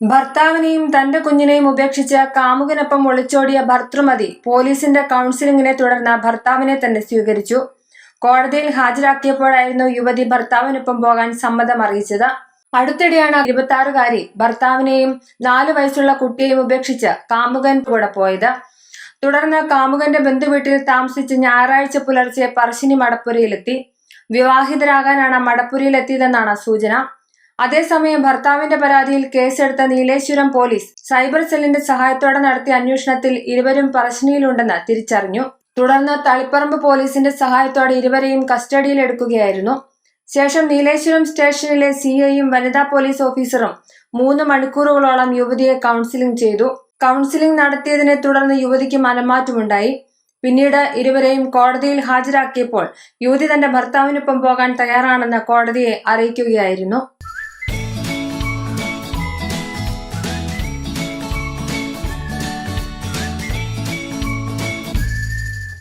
ഭർത്താവിനെയും തന്റെ കുഞ്ഞിനെയും ഉപേക്ഷിച്ച് കാമുകനൊപ്പം ഒളിച്ചോടിയ ഭർത്തൃമതി പോലീസിന്റെ കൗൺസിലിംഗിനെ തുടർന്ന് ഭർത്താവിനെ തന്നെ സ്വീകരിച്ചു. കോടതിയിൽ ഹാജരാക്കിയപ്പോഴായിരുന്നു യുവതി ഭർത്താവിനൊപ്പം പോകാൻ സമ്മതം അറിയിച്ചത്. അടുത്തിടെയാണ് ഇരുപത്തിയാറുകാരി ഭർത്താവിനെയും നാലു വയസ്സുള്ള കുട്ടിയെയും ഉപേക്ഷിച്ച് കാമുകൻ കൂടെ പോയത്. തുടർന്ന് കാമുകന്റെ ബന്ധുവീട്ടിൽ താമസിച്ച് ഞായറാഴ്ച പുലർച്ചെ പറശ്ശിനി മടപ്പുരയിലെത്തി. വിവാഹിതരാകാനാണ് മടപ്പുരയിലെത്തിയതെന്നാണ് സൂചന. അതേസമയം ഭർത്താവിന്റെ പരാതിയിൽ കേസെടുത്ത നീലേശ്വരം പോലീസ് സൈബർ സെല്ലിന്റെ സഹായത്തോടെ നടത്തിയ അന്വേഷണത്തിൽ ഇരുവരും പറശ്ശിനിയിലുണ്ടെന്ന് തിരിച്ചറിഞ്ഞു. തുടർന്ന് തളിപ്പറമ്പ് പോലീസിന്റെ സഹായത്തോടെ ഇരുവരെയും കസ്റ്റഡിയിലെടുക്കുകയായിരുന്നു ശേഷം നീലേശ്വരം സ്റ്റേഷനിലെ സി ഐയും വനിതാ പോലീസ് ഓഫീസറും മൂന്ന് മണിക്കൂറുകളോളം യുവതിയെ കൗൺസിലിംഗ് ചെയ്തു. കൗൺസിലിംഗ് നടത്തിയതിനെ തുടർന്ന് യുവതിക്ക് മനംമാറ്റമുണ്ടായി. പിന്നീട് ഇരുവരെയും കോടതിയിൽ ഹാജരാക്കിയപ്പോൾ യുവതി തന്റെ ഭർത്താവിനൊപ്പം പോകാൻ തയ്യാറാണെന്ന് കോടതിയെ അറിയിക്കുകയായിരുന്നു.